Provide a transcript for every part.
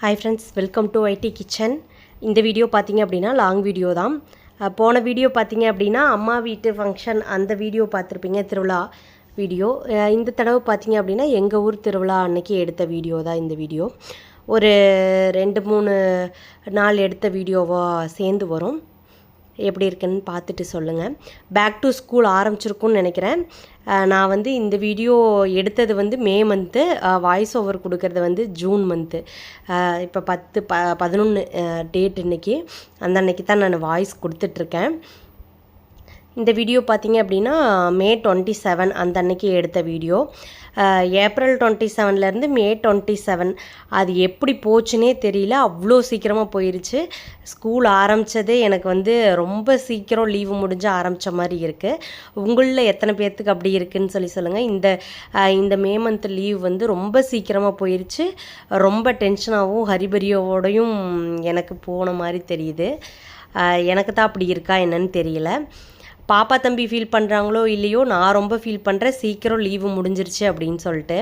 Hi friends welcome to IT kitchen இந்த video பார்த்தீங்க அப்படின்னா லாங் வீடியோ தான். போன வீடியோ பார்த்தீங்க அப்படின்னா அம்மா வீட்டு ஃபங்க்ஷன் அந்த வீடியோ பார்த்துருப்பீங்க திருவிழா வீடியோ இந்த தடவை பார்த்தீங்க அப்படின்னா எங்கள் ஊர் திருவிழா அன்னைக்கு எடுத்த வீடியோ தான் இந்த வீடியோ ஒரு ரெண்டு மூணு நாள் எடுத்த வீடியோவாக சேர்ந்து வரும். எப்படி இருக்குன்னு பார்த்துட்டு சொல்லுங்கள் பேக் டு ஸ்கூல் ஆரம்பிச்சிருக்குன்னு நினைக்கிறேன். நான் வந்து இந்த வீடியோ எடுத்தது வந்து மே மந்த்து வாய்ஸ் ஓவர் கொடுக்கறது வந்து ஜூன் மந்த்து இப்போ பத்து ப பதினொன்று டேட் இன்னைக்கு. அந்த அன்னைக்கு தான் நான் வாய்ஸ் கொடுத்துட்ருக்கேன் இந்த வீடியோ பார்த்தீங்க அப்படின்னா மே டுவெண்ட்டி செவன் அந்த அன்னைக்கு எடுத்த வீடியோ ஏப்ரல் டுவெண்ட்டி செவன்லேருந்து மே டுவெண்ட்டி செவன் அது எப்படி போச்சுன்னே தெரியல. அவ்வளோ சீக்கிரமாக போயிருச்சு. ஸ்கூல் ஆரம்பித்ததே எனக்கு வந்து ரொம்ப சீக்கிரம் லீவு முடிஞ்சு ஆரம்பித்த மாதிரி இருக்குது உங்களில் எத்தனை பேர்த்துக்கு அப்படி இருக்குன்னு சொல்லி சொல்லுங்கள் இந்த இந்த மே மந்த் லீவ் வந்து ரொம்ப சீக்கிரமாக போயிடுச்சு ரொம்ப டென்ஷனாகவும் ஹரிபரியோடையும் எனக்கு போன மாதிரி தெரியுது. எனக்கு தான் அப்படி இருக்கா என்னன்னு தெரியல. பாப்பா தம்பி ஃபீல் பண்ணுறாங்களோ இல்லையோ நான் ரொம்ப ஃபீல் பண்ணுறேன் சீக்கிரம் லீவு முடிஞ்சிருச்சு அப்படின்னு சொல்லிட்டு.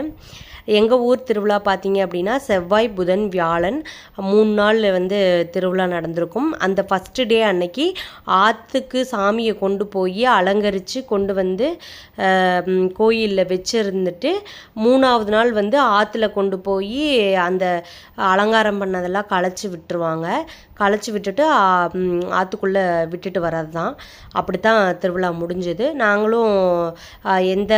எங்கள் ஊர் திருவிழா பார்த்தீங்க அப்படின்னா செவ்வாய் புதன் வியாழன் மூணு நாள் வந்து திருவிழா நடந்திருக்கும். அந்த ஃபஸ்ட்டு டே அன்னைக்கு ஆற்றுக்கு சாமியை கொண்டு போய் அலங்கரித்து கொண்டு வந்து கோயிலில் வச்சுருந்துட்டு மூணாவது நாள் வந்து ஆற்றுல கொண்டு போய் அந்த அலங்காரம் பண்ணதெல்லாம் களைச்சி விட்டுருவாங்க. களைச்சி விட்டுட்டு ஆற்றுக்குள்ளே விட்டுட்டு வர்றது தான் அப்படி தான் திருவிழா முடிஞ்சது. நாங்களும் எந்த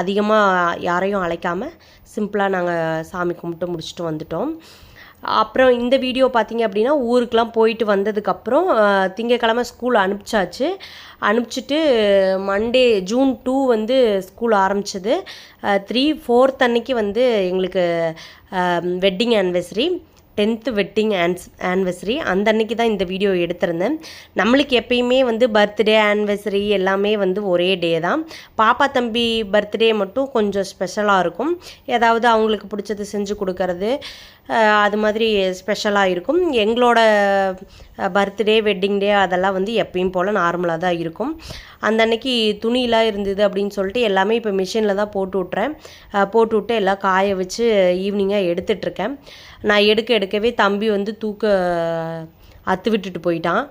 அதிகமாக யாரையும் அழைக்காமல் சிம்பிளாக நாங்கள் சாமி கும்பிட்டு முடிச்சுட்டு வந்துட்டோம். அப்புறம் இந்த வீடியோ பார்த்தீங்க அப்படின்னா ஊருக்கெலாம் போயிட்டு வந்ததுக்கப்புறம் திங்கக்கிழமை ஸ்கூல் அனுப்பிச்சாச்சு. அனுப்பிச்சிட்டு மண்டே ஜூன் டூ வந்து ஸ்கூல் ஆரம்பிச்சது. த்ரீ ஃபோர்த் அன்னைக்கு வந்து எங்களுக்கு வெட்டிங் ஆனிவர்சரி டென்த்து வெட்டிங் ஆன்ஸ் ஆனிவர்சரி அந்த அன்னைக்கு தான் இந்த வீடியோ எடுத்திருந்தேன். நம்மளுக்கு எப்பயுமே வந்து பர்த்டே ஆனிவர்சரி எல்லாமே வந்து ஒரே டே தான். பாப்பா தம்பி பர்த்டே மட்டும் கொஞ்சம் ஸ்பெஷலாக இருக்கும். ஏதாவது அவங்களுக்கு பிடிச்சது செஞ்சு கொடுக்கறது. அது மாதிரி ஸ்பெஷலாக இருக்கும். எங்களோட பர்த்டே வெட்டிங் டே அதெல்லாம் வந்து எப்பயும் போல் நார்மலாக தான் இருக்கும். அந்த அன்னைக்கு துணியெலாம் இருந்தது அப்படின்னு சொல்லிட்டு எல்லாமே இப்போ மிஷினில் தான் போட்டு விட்றேன் போட்டு விட்டு எல்லாம் காய வச்சு ஈவினிங்காக எடுத்துட்ருக்கேன் நான் எடுக்க எடுக்கவே தம்பி வந்து தூக்க அத்து விட்டுட்டு போயிட்டான்.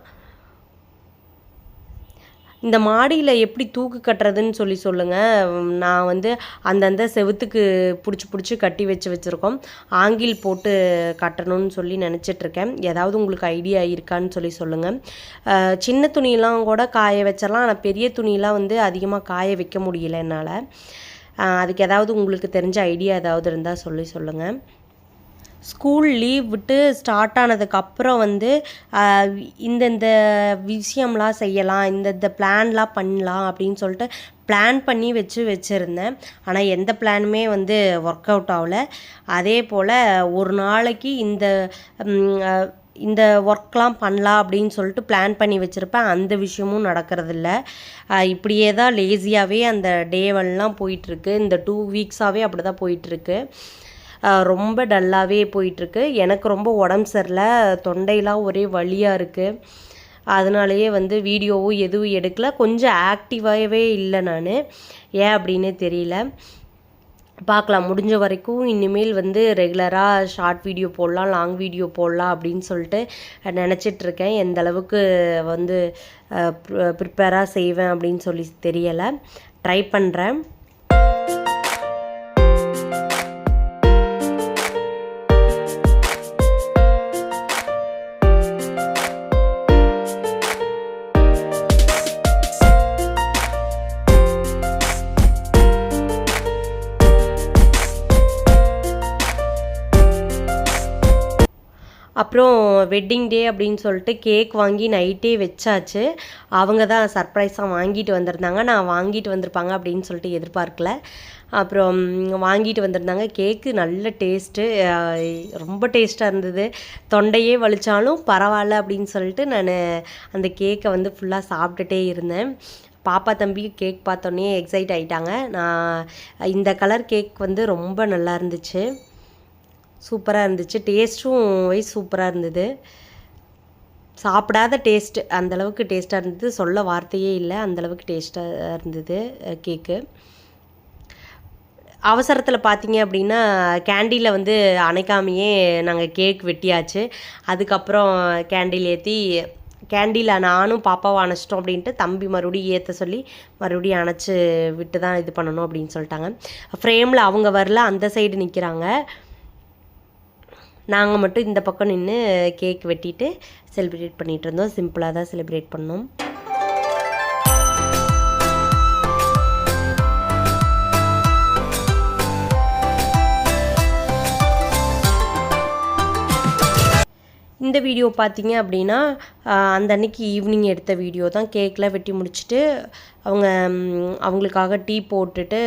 இந்த மாடியில் எப்படி தூக்கு கட்டுறதுன்னு சொல்லி சொல்லுங்கள் நான் வந்து அந்தந்த செவுத்துக்கு பிடிச்சி பிடிச்சி கட்டி வச்சு வச்சுருக்கோம். ஆங்கில் போட்டு கட்டணும்னு சொல்லி நினச்சிட்ருக்கேன் ஏதாவது உங்களுக்கு ஐடியா இருக்கான்னு சொல்லி சொல்லுங்கள் சின்ன துணியெல்லாம் கூட காய வச்சிடலாம். ஆனால் பெரிய துணியெல்லாம் வந்து அதிகமாக காய வைக்க முடியல என்னால். அதுக்கு ஏதாவது உங்களுக்கு தெரிஞ்ச ஐடியா ஏதாவது இருந்தால் சொல்லி சொல்லுங்கள் ஸ்கூல் லீவ் விட்டு ஸ்டார்ட் ஆனதுக்கப்புறம் வந்து இந்தந்த விஷயம்லாம் செய்யலாம் இந்தந்த பிளான்லாம் பண்ணலாம் அப்படின்னு சொல்லிட்டு பிளான் பண்ணி வச்சு வச்சுருந்தேன். ஆனால் எந்த பிளானுமே வந்து ஒர்க் அவுட் ஆகல. அதே போல் ஒரு நாளைக்கு இந்த இந்த ஒர்க்லாம் பண்ணலாம் அப்படின்னு சொல்லிட்டு பிளான் பண்ணி வச்சுருப்பேன். அந்த விஷயமும் நடக்கிறதில்ல. இப்படியே தான் லேசியாகவே அந்த டேவெல்லாம் போயிட்டுருக்கு இந்த டூ வீக்ஸாகவே அப்படி தான் போயிட்டுருக்கு ரொம்ப டல்லாகவே போயிட்டுருக்கு. எனக்கு ரொம்ப உடம்பு சரியில்லை. தொண்டையெல்லாம் ஒரே வழியாக இருக்குது அதனாலேயே வந்து வீடியோவும் எதுவும் எடுக்கல. கொஞ்சம் ஆக்டிவாகவே இல்லை நான். ஏன் அப்படின்னு தெரியல. பார்க்கலாம். முடிஞ்ச வரைக்கும் இனிமேல் வந்து ரெகுலராக ஷார்ட் வீடியோ போடலாம் லாங் வீடியோ போடலாம் அப்படின்னு சொல்லிட்டு நினச்சிட்ருக்கேன் எந்த அளவுக்கு வந்து ப்ரிப்பேராக செய்வேன் அப்படின்னு சொல்லி தெரியலை. ட்ரை பண்ணுறேன் அப்புறம் வெட்டிங் டே அப்படின்னு சொல்லிட்டு கேக் வாங்கி நைட்டே வச்சாச்சு. அவங்க தான் சர்ப்ரைஸாக வாங்கிட்டு வந்திருந்தாங்க. நான் வாங்கிட்டு வந்திருப்பாங்க அப்படின்னு சொல்லிட்டு எதிர்பார்க்கல. அப்புறம் வாங்கிட்டு வந்திருந்தாங்க. கேக்கு நல்ல டேஸ்ட்டு ரொம்ப டேஸ்ட்டாக இருந்தது. தொண்டையே வலிச்சாலும் பரவாயில்ல அப்படின்னு சொல்லிட்டு நான் அந்த கேக்கை வந்து ஃபுல்லாக சாப்பிட்டுட்டே இருந்தேன். பாப்பா தம்பி கேக் பார்த்தோன்னே எக்ஸைட் ஆகிட்டாங்க நான் இந்த கலர் கேக் வந்து ரொம்ப நல்லா இருந்துச்சு. சூப்பராக இருந்துச்சு. டேஸ்ட்டும் வைஸ் சூப்பராக இருந்தது. சாப்பிடாத டேஸ்ட்டு அந்தளவுக்கு டேஸ்ட்டாக இருந்தது. சொல்ல வார்த்தையே இல்லை. அந்தளவுக்கு டேஸ்ட்டாக இருந்தது கேக்கு அவசரத்தில் பார்த்தீங்க அப்படின்னா கேண்டியில் வந்து அணைக்காமையே நாங்கள் கேக் வெட்டியாச்சு. அதுக்கப்புறம் கேண்டில் ஏற்றி கேண்டில் நானும் பாப்பாவும் அணைச்சிட்டோம் அப்படின்ட்டு தம்பி மறுபடியும் ஏற்ற சொல்லி மறுபடியும் அணைச்சி விட்டு தான் இது பண்ணணும் அப்படின்னு சொல்லிட்டாங்க. ஃப்ரேமில் அவங்க வரல. அந்த சைடு நிற்கிறாங்க நாங்கள் மட்டும் இந்த பக்கம் நின்று கேக் வெட்டிட்டு செலிப்ரேட் பண்ணிகிட்டு இருந்தோம். சிம்பிளாக தான் செலிப்ரேட் பண்ணோம். இந்த வீடியோ பார்த்தீங்க அப்படின்னா அந்த அன்னைக்கு ஈவினிங் எடுத்த வீடியோ தான். கேக்கெலாம் வெட்டி முடிச்சுட்டு அவங்க அவங்களுக்காக டீ போட்டுட்டு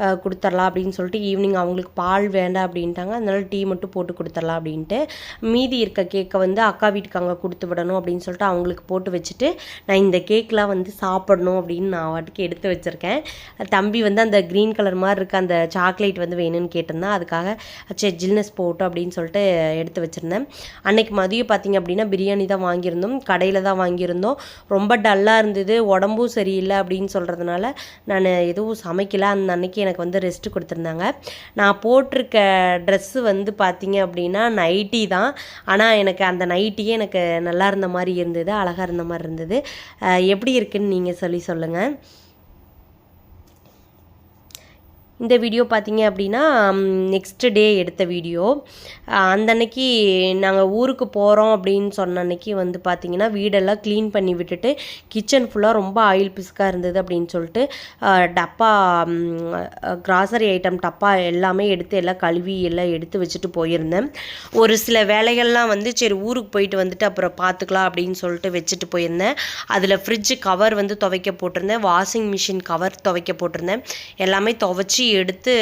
ஆஹ், கொடுத்துர்லாம் அப்படின்னு சொல்லிட்டு ஈவினிங் அவங்களுக்கு பால் வேண்டாம் அப்படின்ட்டாங்க. அதனால டீ மட்டும் போட்டு கொடுத்துர்லாம் அப்படின்ட்டு. மீதி இருக்க கேக்கை வந்து அக்கா வீட்டுக்கு அங்கே கொடுத்து விடணும் அப்படின்னு சொல்லிட்டு அவங்களுக்கு போட்டு வச்சுட்டு நான் இந்த கேக்லாம் வந்து சாப்பிடணும் அப்படின்னு நான் வாட்டுக்கு எடுத்து வச்சுருக்கேன். தம்பி வந்து அந்த க்ரீன் கலர் மாதிரி இருக்க அந்த சாக்லேட் வந்து வேணும்னு கேட்டிருந்தேன் அதுக்காக சரி ஜில்னஸ் போட்டோம் அப்படின்னு சொல்லிட்டு எடுத்து வச்சுருந்தேன். அன்னைக்கு மதியம் பார்த்தீங்க அப்படின்னா பிரியாணி தான் வாங்கியிருந்தோம். கடையில் தான் வாங்கியிருந்தோம். ரொம்ப டல்லாக இருந்தது. உடம்பும் சரி இல்லை அப்படின்னு சொல்கிறதுனால நான் எதுவும் சமைக்கல. அந்த அன்னைக்கு எனக்கு வந்து ரெஸ்ட் கொடுத்துருந்தாங்க. நான் போட்டிருக்க ட்ரெஸ்ஸு வந்து பார்த்தீங்க அப்படின்னா நைட்டி தான். ஆனால் எனக்கு அந்த நைட்டியே எனக்கு நல்லா இருந்த மாதிரி இருந்தது அழகாக இருந்த மாதிரி இருந்தது. எப்படி இருக்குன்னு நீங்கள் சொல்லி சொல்லுங்கள் இந்த வீடியோ பார்த்தீங்க அப்படின்னா நெக்ஸ்ட் டே எடுத்த வீடியோ. அந்த அன்னைக்கு நாங்கள் ஊருக்கு போகிறோம் அப்படின்னு சொன்ன அன்னைக்கு வந்து பார்த்திங்கன்னா வீடெல்லாம் க்ளீன் பண்ணி விட்டுட்டு கிச்சன் ஃபுல்லாக ரொம்ப ஆயில் பிஸ்காக இருந்தது அப்படின்னு சொல்லிட்டு டப்பா கிராசரி ஐட்டம் டப்பா எல்லாமே எடுத்து எல்லாம் கழுவி எல்லாம் எடுத்து வச்சுட்டு போயிருந்தேன். ஒரு சில வேலைகள்லாம் வந்து சரி ஊருக்கு போயிட்டு வந்துட்டு அப்புறம் பார்த்துக்கலாம் அப்படின்னு சொல்லிட்டு வச்சுட்டு போயிருந்தேன். அதில் ஃப்ரிட்ஜு கவர் வந்து துவைக்க போட்டிருந்தேன். வாஷிங் மிஷின் கவர் துவைக்க போட்டிருந்தேன். எல்லாமே துவைச்சி எடுத்து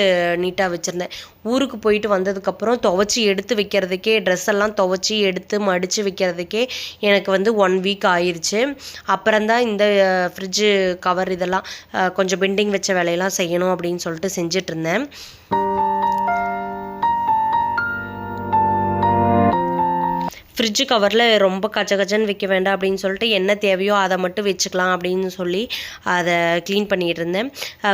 நீட்டாக வச்சுருந்தேன். ஊருக்கு போயிட்டு வந்ததுக்கப்புறம் துவைச்சி எடுத்து வைக்கிறதுக்கே ட்ரெஸ் எல்லாம் துவைச்சி எடுத்து மடித்து வைக்கிறதுக்கே எனக்கு வந்து ஒன் வீக் ஆயிடுச்சு அப்புறம்தான் இந்த ஃப்ரிட்ஜு கவர் இதெல்லாம் கொஞ்சம் பெண்டிங் வச்ச வேலையெல்லாம் செய்யணும் அப்படின்னு சொல்லிட்டு செஞ்சுட்டு ஃப்ரிட்ஜு கவரில் ரொம்ப கச்ச கச்சன்னு வைக்க வேண்டாம் அப்படின்னு சொல்லிட்டு என்ன தேவையோ அதை மட்டும் வச்சுக்கலாம் அப்படின்னு சொல்லி அதை க்ளீன் பண்ணிகிட்டு இருந்தேன்.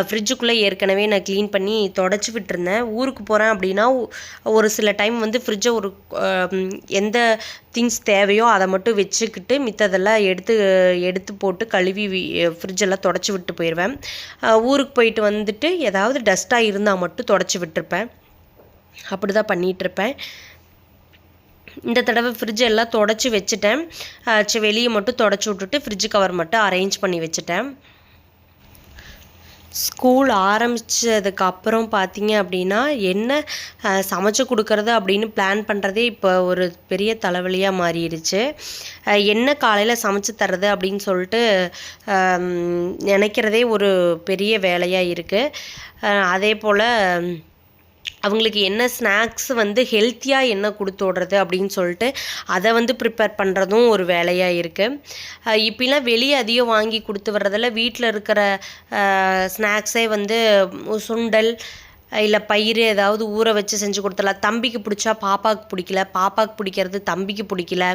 ஃப்ரிட்ஜுக்குள்ளே ஏற்கனவே நான் க்ளீன் பண்ணி தொடச்சி விட்டுருந்தேன். ஊருக்கு போகிறேன் அப்படின்னா ஒரு சில டைம் வந்து ஃப்ரிட்ஜை ஒரு எந்த திங்ஸ் தேவையோ அதை மட்டும் வச்சுக்கிட்டு மித்ததெல்லாம் எடுத்து எடுத்து போட்டு கழுவி ஃப்ரிட்ஜெல்லாம் தொடச்சி விட்டு போயிடுவேன் ஊருக்கு போயிட்டு வந்துட்டு ஏதாவது டஸ்ட்டாக இருந்தால் மட்டும் தொடச்சி விட்டுருப்பேன். அப்படி தான் பண்ணிகிட்ருப்பேன் இந்த தடவை ஃப்ரிட்ஜ் எல்லாம் தொடச்சி வச்சுட்டேன். அஹ் வெளியே மட்டும் தொடச்சி விட்டுட்டு ஃப்ரிட்ஜ் கவர் மட்டும் அரேஞ்ச் பண்ணி வச்சுட்டேன். ஸ்கூல் ஆரம்பித்ததுக்கு அப்புறம் பார்த்தீங்க அப்படின்னா என்ன சமைச்சு கொடுக்கறது அப்படின்னு பிளான் பண்ணுறதே இப்போ ஒரு பெரிய தலைவலியாக மாறிடுச்சு. என்ன காலையில் சமைச்சு தர்றது அப்படின்னு சொல்லிட்டு நினைக்கிறதே ஒரு பெரிய வேலையாக இருக்குது அதே போல் அவங்களுக்கு என்ன ஸ்நாக்ஸ் வந்து ஹெல்த்தியாக என்ன கொடுத்து விடுறது அப்படின்னு சொல்லிட்டு அதை வந்து ப்ரிப்பேர் பண்ணுறதும் ஒரு வேலையாக இருக்குது இப்போலாம் வெளியே அதிகம் வாங்கி கொடுத்து வர்றதில் வீட்டில் இருக்கிற ஸ்நாக்ஸே வந்து சுண்டல் இல்லை பயிர் ஏதாவது ஊற வச்சு செஞ்சு கொடுத்துடலாம். தம்பிக்கு பிடிச்சா பாப்பாவுக்கு பிடிக்கல. பாப்பாவுக்கு பிடிக்கிறது தம்பிக்கு பிடிக்கல.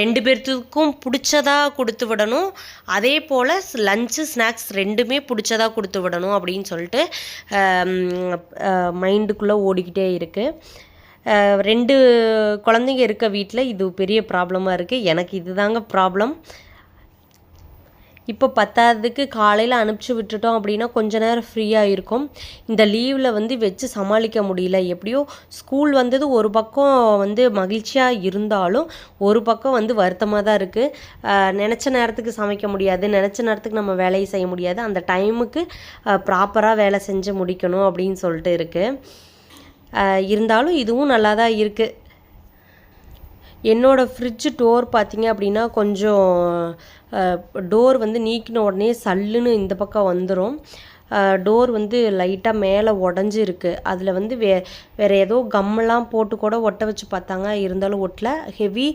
ரெண்டு பேர்த்துக்கும் பிடிச்சதாக கொடுத்து விடணும். அதே போல் லஞ்சு ஸ்நாக்ஸ் ரெண்டுமே பிடிச்சதா கொடுத்து விடணும் அப்படின்னு சொல்லிட்டு மைண்டுக்குள்ளே ஓடிக்கிட்டே இருக்குது ரெண்டு குழந்தைங்க இருக்க வீட்டில் இது பெரிய ப்ராப்ளமாக இருக்குது எனக்கு இதுதாங்க ப்ராப்ளம் இப்போ பத்தாததுக்கு காலையில் அனுப்பிச்சி விட்டுட்டோம் அப்படின்னா கொஞ்ச நேரம் ஃப்ரீயாக இருக்கும். இந்த லீவில் வந்து வச்சு சமாளிக்க முடியல. எப்படியோ ஸ்கூல் வந்தது ஒரு பக்கம் வந்து மகிழ்ச்சியாக இருந்தாலும் ஒரு பக்கம் வந்து வருத்தமாக தான் இருக்குது நினச்ச நேரத்துக்கு சமைக்க முடியாது. நினச்ச நேரத்துக்கு நம்ம வேலையை செய்ய முடியாது. அந்த டைமுக்கு ப்ராப்பராக வேலை செஞ்சு முடிக்கணும் அப்படின்னு சொல்லிட்டு இருக்குது இருந்தாலும் இதுவும் நல்லா தான் இருக்குது என்னோடய ஃப்ரிட்ஜ் டோர் பார்த்தீங்க அப்படின்னா கொஞ்சம் டோர் வந்து நீக்கின உடனே சல்லுன்னு இந்த பக்கம் வந்துடும் டோர் வந்து லைட்டாக மேலே உடஞ்சி இருக்குது அதில் வந்து வே வேறு ஏதோ கம்மெல்லாம் போட்டு கூட ஒட்ட வச்சு பார்த்தாங்க. இருந்தாலும் ஒட்டல. ஹெவி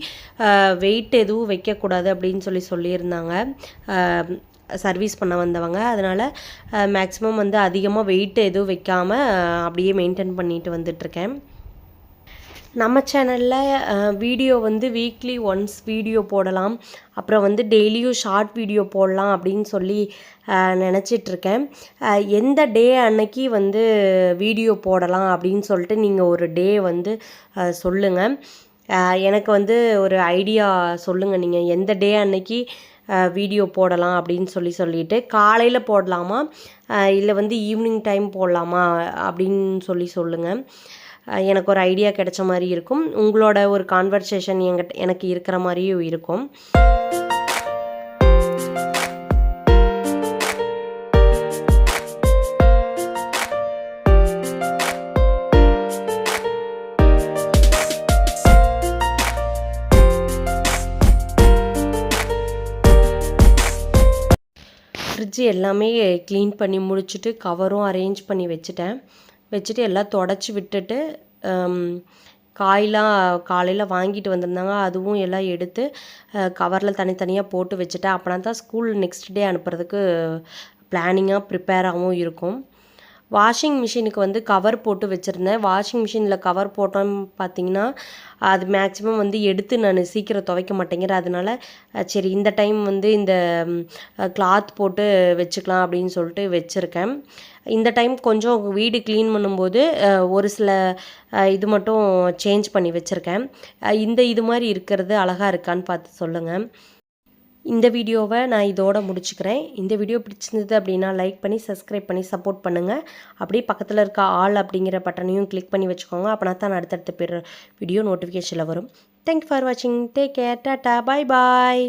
வெயிட் எதுவும் வைக்கக்கூடாது அப்படின்னு சொல்லி சொல்லியிருந்தாங்க. சர்வீஸ் பண்ண வந்தவங்க. அதனால் மேக்ஸிமம் வந்து அதிகமாக வெயிட் எதுவும் வைக்காமல் அப்படியே மெயின்டைன் பண்ணிட்டு வந்துட்ருக்கேன் நம்ம சேனலில் வீடியோ வந்து வீக்லி ஒன்ஸ் வீடியோ போடலாம். அப்புறம் வந்து டெய்லியும் ஷார்ட் வீடியோ போடலாம் அப்படின்னு சொல்லி நினச்சிட்ருக்கேன். எந்த டே அன்னைக்கு வந்து வீடியோ போடலாம் அப்படின்னு சொல்லிட்டு நீங்கள் ஒரு டே வந்து சொல்லுங்கள் எனக்கு வந்து ஒரு ஐடியா சொல்லுங்கள் நீங்கள் எந்த டே அன்னைக்கு வீடியோ போடலாம் அப்படின்னு சொல்லி சொல்லிட்டு காலையில் போடலாமா? இல்லை வந்து ஈவினிங் டைம் போடலாமா? அப்படின்னு சொல்லி சொல்லுங்கள் எனக்கு ஒரு ஐடியா கிடைச்ச மாதிரி இருக்கும். உங்களோட ஒரு கான்வர்சேஷன் எங்கிட்ட எனக்கு இருக்கிற மாதிரியும் இருக்கும். ஃப்ரிட்ஜ் எல்லாமே க்ளீன் பண்ணி முடிச்சுட்டு கவரும் அரேஞ்ச் பண்ணி வச்சுட்டேன். வச்சுட்டு எல்லாம் தொடச்சி விட்டுட்டு காயெலாம் காலையில் வாங்கிட்டு வந்திருந்தாங்க. அதுவும் எல்லாம் எடுத்து கவரில் தனித்தனியாக போட்டு வச்சுட்டேன். அப்படின்னா தான் ஸ்கூல் நெக்ஸ்ட் டே அனுப்புறதுக்கு பிளானிங்காக ப்ரிப்பேராகவும் இருக்கும். வாஷிங் மிஷினுக்கு வந்து கவர் போட்டு வச்சுருந்தேன். வாஷிங் மிஷினில் கவர் போட்டோன்னு பார்த்தீங்கன்னா அது மேக்ஸிமம் வந்து எடுத்து நான் சீக்கிரம் துவைக்க மாட்டேங்கிற. அதனால சரி இந்த டைம் வந்து இந்த கிளாத் போட்டு வச்சுக்கலாம் அப்படின்னு சொல்லிட்டு வச்சுருக்கேன். இந்த டைம் கொஞ்சம் வீடு க்ளீன் பண்ணும்போது ஒரு சில இது மட்டும் சேஞ்ச் பண்ணி வச்சுருக்கேன். இந்த இது மாதிரி இருக்கிறது அழகாக இருக்கான்னு பார்த்து சொல்லுங்கள் இந்த வீடியோவை நான் இதோட முடிச்சுக்கிறேன். இந்த வீடியோ பிடிச்சிருந்தது அப்படின்னா லைக் பண்ணி சப்ஸ்கிரைப் பண்ணி சப்போர்ட் பண்ணுங்கள் அப்படியே பக்கத்தில் இருக்க ஆல் அப்படிங்கிற பட்டனையும் கிளிக் பண்ணி வச்சுக்கோங்க. அப்படின்னா தான் அடுத்தடுத்த பேர் வீடியோ நோட்டிஃபிகேஷனில் வரும். தேங்க்யூ ஃபார் வாட்சிங் take care tata bye bye